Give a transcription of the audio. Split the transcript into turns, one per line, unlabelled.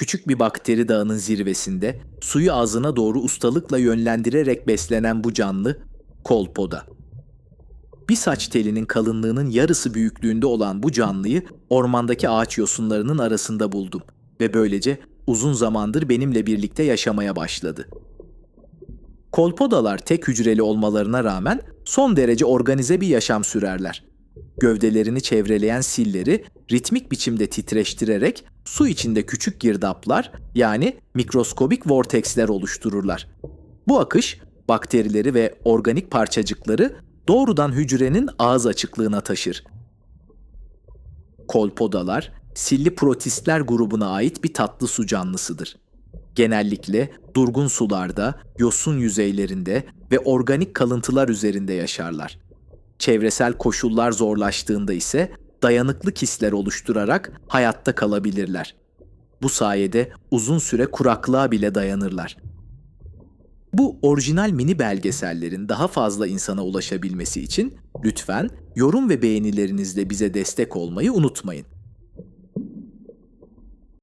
Küçük bir bakteri dağının zirvesinde suyu ağzına doğru ustalıkla yönlendirerek beslenen bu canlı kolpoda. Bir saç telinin kalınlığının yarısı büyüklüğünde olan bu canlıyı ormandaki ağaç yosunlarının arasında buldum ve böylece uzun zamandır benimle birlikte yaşamaya başladı. Kolpodalar tek hücreli olmalarına rağmen son derece organize bir yaşam sürerler. Gövdelerini çevreleyen silleri ritmik biçimde titreştirerek su içinde küçük girdaplar yani mikroskobik vorteksler oluştururlar. Bu akış bakterileri ve organik parçacıkları doğrudan hücrenin ağız açıklığına taşır. Kolpodalar, silli protistler grubuna ait bir tatlı su canlısıdır. Genellikle durgun sularda, yosun yüzeylerinde ve organik kalıntılar üzerinde yaşarlar. Çevresel koşullar zorlaştığında ise dayanıklı kisler oluşturarak hayatta kalabilirler. Bu sayede uzun süre kuraklığa bile dayanırlar. Bu orijinal mini belgesellerin daha fazla insana ulaşabilmesi için lütfen yorum ve beğenilerinizle bize destek olmayı unutmayın.